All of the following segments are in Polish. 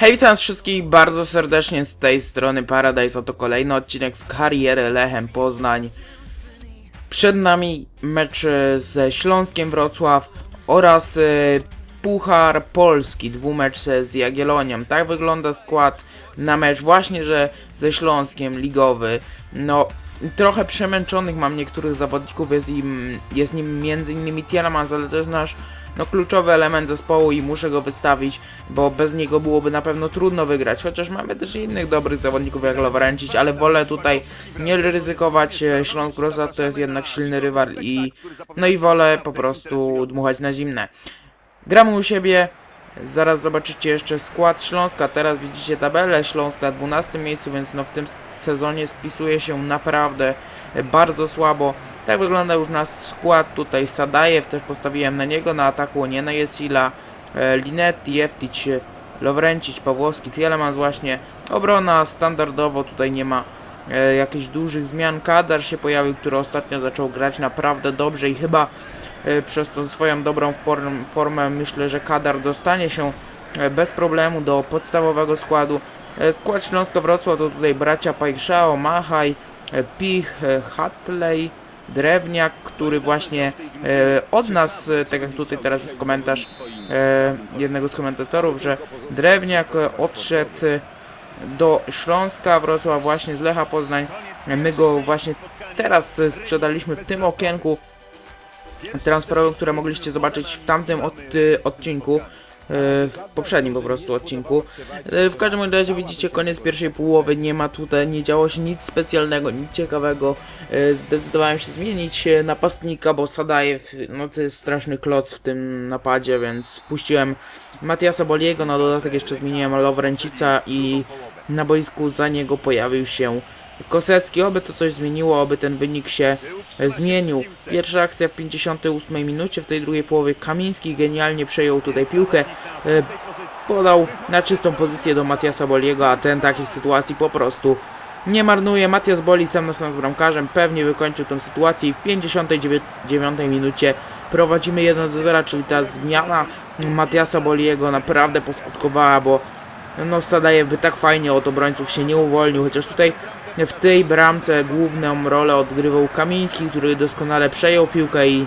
Hej, witam wszystkich bardzo serdecznie z tej strony Paradise. Oto kolejny odcinek z kariery Lechem Poznań. Przed nami mecz ze Śląskiem Wrocław oraz e, Puchar Polski, dwumecz z Jagiellonią. Tak wygląda skład na mecz właśnie, że ze Śląskiem ligowy. No, trochę przemęczonych mam niektórych zawodników, jest, im, jest nim m.in. Tielemans, ale to jest nasz no, kluczowy element zespołu i muszę go wystawić, bo bez niego byłoby na pewno trudno wygrać, chociaż mamy też innych dobrych zawodników jak Lawrencic, ale wolę tutaj nie ryzykować, Śląsk Wrocław to jest jednak silny rywal i no i wolę po prostu dmuchać na zimne. Gramy u siebie, zaraz zobaczycie jeszcze skład Śląska, teraz widzicie tabelę, Śląsk na 12 miejscu, więc no w tym sezonie spisuje się naprawdę bardzo słabo. Tak wygląda już nasz skład, tutaj Sadajew, też postawiłem na niego, na ataku nie na Jesila, e, Linetti, Jeftic, Lowrencic, Pawłowski, Tielemans właśnie. Obrona standardowo, tutaj nie ma e, jakichś dużych zmian. Kadar się pojawił, który ostatnio zaczął grać naprawdę dobrze i chyba e, przez tą swoją dobrą form, formę myślę, że Kadar dostanie się e, bez problemu do podstawowego składu. E, skład Śląsko-Wrocław to tutaj bracia Pajkszao, Machaj, e, Pich, e, Hatley, Drewniak, który właśnie e, od nas, e, tak jak tutaj teraz jest komentarz e, jednego z komentatorów, że Drewniak e, odszedł e, do Śląska, Wrocław właśnie z Lecha Poznań. E, My go właśnie teraz e, sprzedaliśmy w tym okienku transferowym, które mogliście zobaczyć w tamtym od, e, odcinku. e, W poprzednim po prostu odcinku. E, W każdym razie widzicie koniec pierwszej połowy, nie ma tutaj, nie działo się nic specjalnego, nic ciekawego. Zdecydowałem się zmienić napastnika, bo Sadajew, no to jest straszny kloc w tym napadzie, więc puściłem Matiasa Boliego, na dodatek jeszcze zmieniłem Lowrencica i na boisku za niego pojawił się Kosecki, oby to coś zmieniło, oby ten wynik się zmienił. Pierwsza akcja w 58 minucie, w tej drugiej połowie Kamiński genialnie przejął tutaj piłkę, e, podał na czystą pozycję do Matiasa Boliego, a ten takich sytuacji po prostu nie marnuje. Matias Boli sam na sam z bramkarzem pewnie wykończył tę sytuację i w 59 minucie prowadzimy 1 do 0, czyli ta zmiana Matiasa Boliego naprawdę poskutkowała, bo no Sadajew by tak fajnie od obrońców się nie uwolnił, chociaż tutaj w tej bramce główną rolę odgrywał Kamiński, który doskonale przejął piłkę i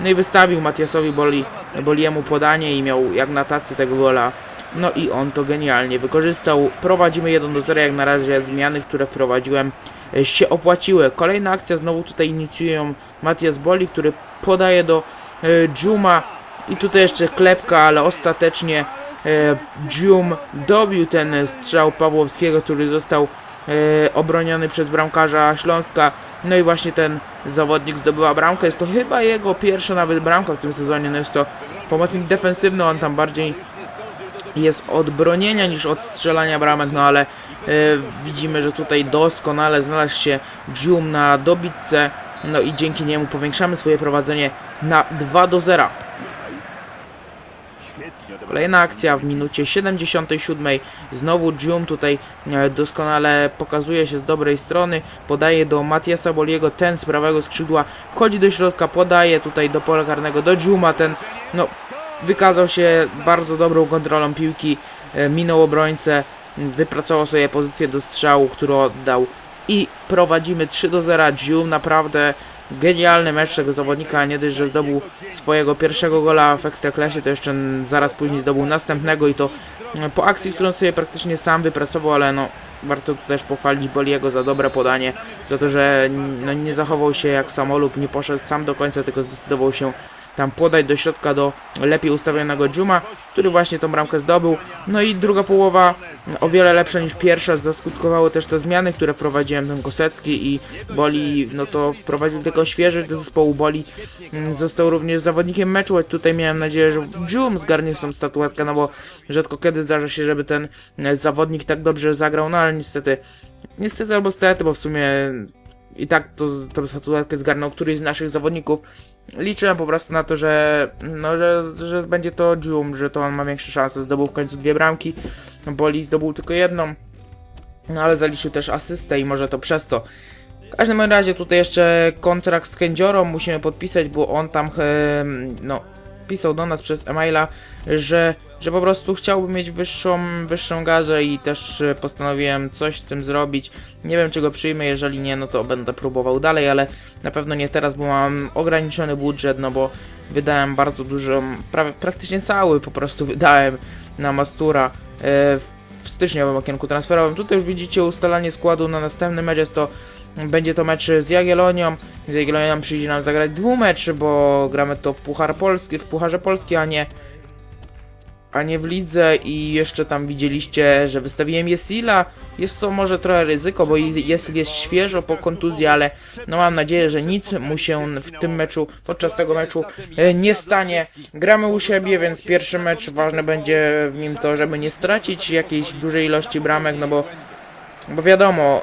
no i wystawił Matiasowi Boli, Boliemu podanie i miał jak na tacy tego gola. No i on to genialnie wykorzystał. Prowadzimy 1 do 0, jak na razie zmiany, które wprowadziłem e, się opłaciły. Kolejna akcja znowu tutaj inicjują Matias Boli, który podaje do e, Dżuma i tutaj jeszcze klepka, ale ostatecznie e, Dżum dobił ten strzał Pawłowskiego, który został obroniony przez bramkarza Śląska. No i właśnie ten zawodnik zdobyła bramkę. Jest to chyba jego pierwsza nawet bramka w tym sezonie. No jest to pomocnik defensywny, on tam bardziej jest od bronienia niż od strzelania bramek, no ale e, widzimy, że tutaj doskonale znalazł się Dżum na dobitce. No i dzięki niemu powiększamy swoje prowadzenie na 2 do 0. Kolejna akcja w minucie 77. Znowu Dżum tutaj e, doskonale pokazuje się z dobrej strony. Podaje do Matiasa Boliego, ten z prawego skrzydła wchodzi do środka, podaje tutaj do pola karnego do Dżuma. Ten no, wykazał się bardzo dobrą kontrolą piłki, e, minął obrońcę, wypracował sobie pozycję do strzału, którą oddał i prowadzimy 3 do 0. Dżum naprawdę genialny mecz tego zawodnika, nie dość, że zdobył swojego pierwszego gola w Ekstraklasie, to jeszcze zaraz później zdobył następnego i to e, po akcji, którą sobie praktycznie sam wypracował, ale no warto tu też pochwalić Boliego za dobre podanie, za to, że no, nie zachował się jak samolub, nie poszedł sam do końca, tylko zdecydował się tam podać do środka do lepiej ustawionego Dżuma, który właśnie tą bramkę zdobył. No i druga połowa o wiele lepsza niż pierwsza, zaskutkowały też te zmiany, które wprowadziłem ten Kosecki i Boli, no to wprowadził tylko świeży do zespołu Boli. mm, Został również zawodnikiem meczu, tutaj miałem nadzieję, że Dżum zgarnie tą statuetkę, no bo rzadko kiedy zdarza się, żeby ten e, zawodnik tak dobrze zagrał, no ale niestety, niestety albo stety, bo w sumie i tak to, tą statuetkę zgarnął któryś z naszych zawodników. Liczyłem po prostu na to, że, no, że, że będzie to Dżum, że to on ma większe szanse. Zdobył w końcu dwie bramki, Boli zdobył tylko jedną, no ale zaliczył też asystę i może to przez to. W każdym razie tutaj jeszcze kontrakt z Kędziorą musimy podpisać, bo on tam, em, no, pisał do nas przez e-maila, że że po prostu chciałbym mieć wyższą, wyższą garzę i też e, postanowiłem coś z tym zrobić. Nie wiem, czy go przyjmę, jeżeli nie, no to będę próbował dalej, ale na pewno nie teraz, bo mam ograniczony budżet, no bo wydałem bardzo dużo, prawie, praktycznie cały po prostu wydałem na Mastura e, w styczniowym okienku transferowym. Tutaj już widzicie ustalanie składu na następny mecz, jest to będzie to mecz z Jagiellonią. Z Jagiellonią przyjdzie nam zagrać dwumecz, bo gramy to w Puchar Polski, w Pucharze Polski, a nie a nie w lidze i jeszcze tam widzieliście, że wystawiłem Jesila. Jest to może trochę ryzyko, bo Jesil jest świeżo po kontuzji, ale no mam nadzieję, że nic mu się w tym meczu, podczas tego meczu e, nie stanie. Gramy u siebie, więc pierwszy mecz ważne będzie w nim to, żeby nie stracić jakiejś dużej ilości bramek, no bo, bo wiadomo,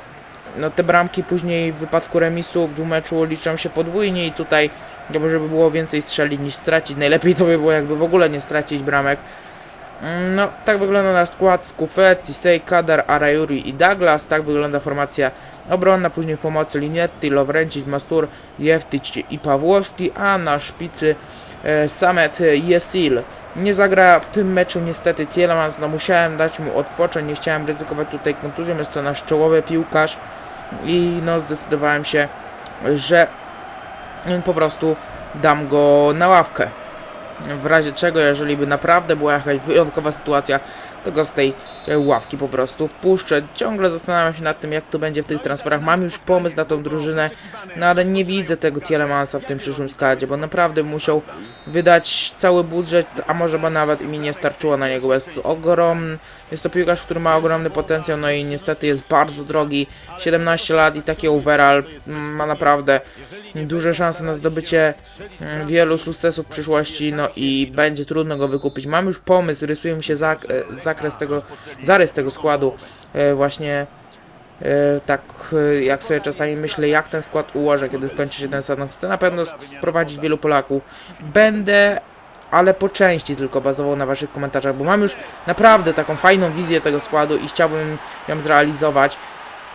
no te bramki później w wypadku remisu w dwumeczu liczą się podwójnie i tutaj dobrze żeby było więcej strzelić niż stracić. Najlepiej to by było jakby w ogóle nie stracić bramek. No, tak wygląda nasz skład z Kufet, Tisei, Kadar, Arayuri i Douglas. Tak wygląda formacja obronna. Później w pomocy Linietti, Lovrencic, Mastur, Jeftic i Pawłowski, a na szpicy e, Samet Jesil. Nie zagra w tym meczu niestety Tielemans, no musiałem dać mu odpocząć, nie chciałem ryzykować tutaj kontuzją, jest to nasz czołowy piłkarz i no zdecydowałem się, że po prostu dam go na ławkę. W razie czego, jeżeli by naprawdę była jakaś wyjątkowa sytuacja, to go z tej ławki po prostu wpuszczę. Ciągle zastanawiam się nad tym, jak to będzie w tych transferach. Mam już pomysł na tą drużynę, no ale nie widzę tego Tielemansa w tym przyszłym składzie, bo naprawdę musiał wydać cały budżet, a może by nawet i mi nie starczyło na niego. Jest ogromny, jest to piłkarz, który ma ogromny potencjał, no i niestety jest bardzo drogi. 17 lat i taki overall ma naprawdę duże szanse na zdobycie mm, wielu sukcesów w przyszłości, no i będzie trudno go wykupić. Mam już pomysł, rysuje mi się zak e, zakres tego, zarys tego składu, e, właśnie e, tak e, jak sobie czasami myślę, jak ten skład ułożę, kiedy skończy się ten sezon. Chcę na pewno sprowadzić wielu Polaków. Będę ale po części tylko bazował na waszych komentarzach, bo mam już naprawdę taką fajną wizję tego składu i chciałbym ją zrealizować.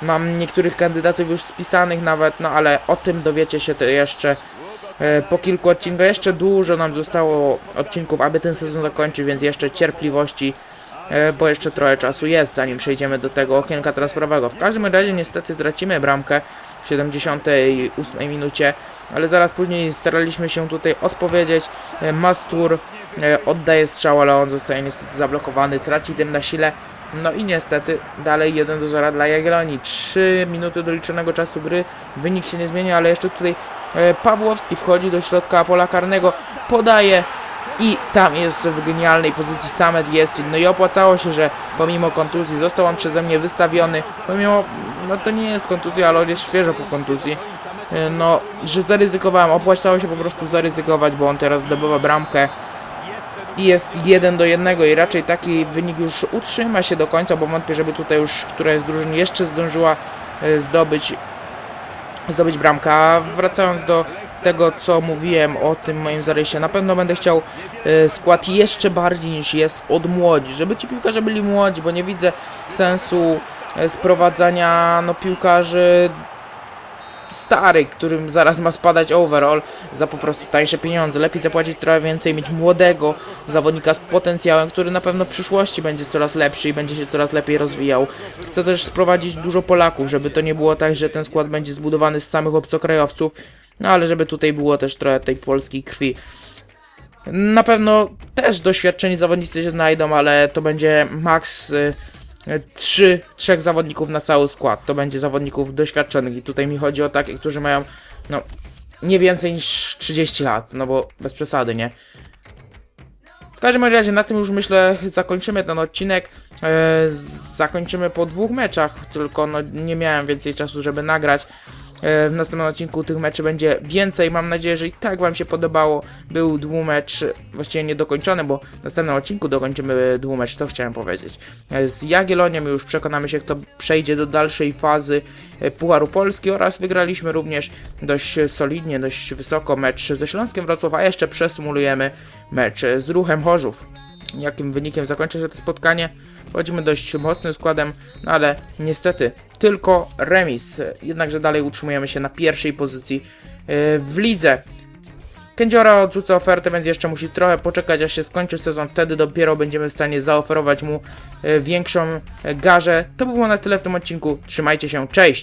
Mam niektórych kandydatów już spisanych nawet, no ale o tym dowiecie się to jeszcze po kilku odcinkach. Jeszcze dużo nam zostało odcinków, aby ten sezon zakończyć, więc jeszcze cierpliwości, bo jeszcze trochę czasu jest, zanim przejdziemy do tego okienka transferowego. W każdym razie niestety stracimy bramkę w 78 minucie, ale zaraz później staraliśmy się tutaj odpowiedzieć. E, Mastur e, oddaje strzał, ale on zostaje niestety zablokowany, traci tym na sile. No i niestety dalej 1 do 0 dla Jagiellonii. 3 minuty doliczonego czasu gry. Wynik się nie zmienia, ale jeszcze tutaj e, Pawłowski wchodzi do środka pola karnego, podaje i tam jest w genialnej pozycji Samet Yesin. No i opłacało się, że pomimo kontuzji został on przeze mnie wystawiony. Pomimo, no to nie jest kontuzja, ale on jest świeżo po kontuzji. E, No, że zaryzykowałem, opłacało się po prostu zaryzykować, bo on teraz zdobywa bramkę i jest 1 do 1 i raczej taki wynik już utrzyma się do końca, bo wątpię, żeby tutaj już któraś z drużyn jeszcze zdążyła e, zdobyć zdobyć bramkę. A wracając do tego, co mówiłem o tym moim zarysie, na pewno będę chciał e, skład jeszcze bardziej niż jest od młodzi, żeby ci piłkarze byli młodzi, bo nie widzę sensu e, sprowadzania no, piłkarzy stary, którym zaraz ma spadać overall za po prostu tańsze pieniądze. Lepiej zapłacić trochę więcej, mieć młodego zawodnika z potencjałem, który na pewno w przyszłości będzie coraz lepszy i będzie się coraz lepiej rozwijał. Chcę też sprowadzić dużo Polaków, żeby to nie było tak, że ten skład będzie zbudowany z samych obcokrajowców, no ale żeby tutaj było też trochę tej polskiej krwi. Na pewno też doświadczeni zawodnicy się znajdą, ale to będzie maks y, trzy, trzech zawodników na cały skład. To będzie zawodników doświadczonych i tutaj mi chodzi o takich, którzy mają no nie więcej niż 30 lat, no bo bez przesady, nie? W każdym razie na tym już myślę zakończymy ten odcinek. E, zakończymy po dwóch meczach, tylko no nie miałem więcej czasu, żeby nagrać. E, w następnym odcinku tych meczy będzie więcej. Mam nadzieję, że i tak Wam się podobało. Był dwumecz, właściwie niedokończony, bo w następnym odcinku dokończymy dwumecz, to chciałem powiedzieć. E, Z Jagiellonią już przekonamy się, kto przejdzie do dalszej fazy e, Pucharu Polski oraz wygraliśmy również dość solidnie, dość wysoko mecz ze Śląskiem Wrocław, a jeszcze przesumulujemy mecz z Ruchem Chorzów jakim wynikiem zakończy się to spotkanie. Wchodzimy dość mocnym składem, no ale niestety tylko remis. Jednakże dalej utrzymujemy się na pierwszej pozycji yy, w lidze. Kędziora odrzuca ofertę, więc jeszcze musi trochę poczekać, aż się skończy sezon. Wtedy dopiero będziemy w stanie zaoferować mu e, większą garzę. To by było na tyle w tym odcinku. Trzymajcie się, cześć!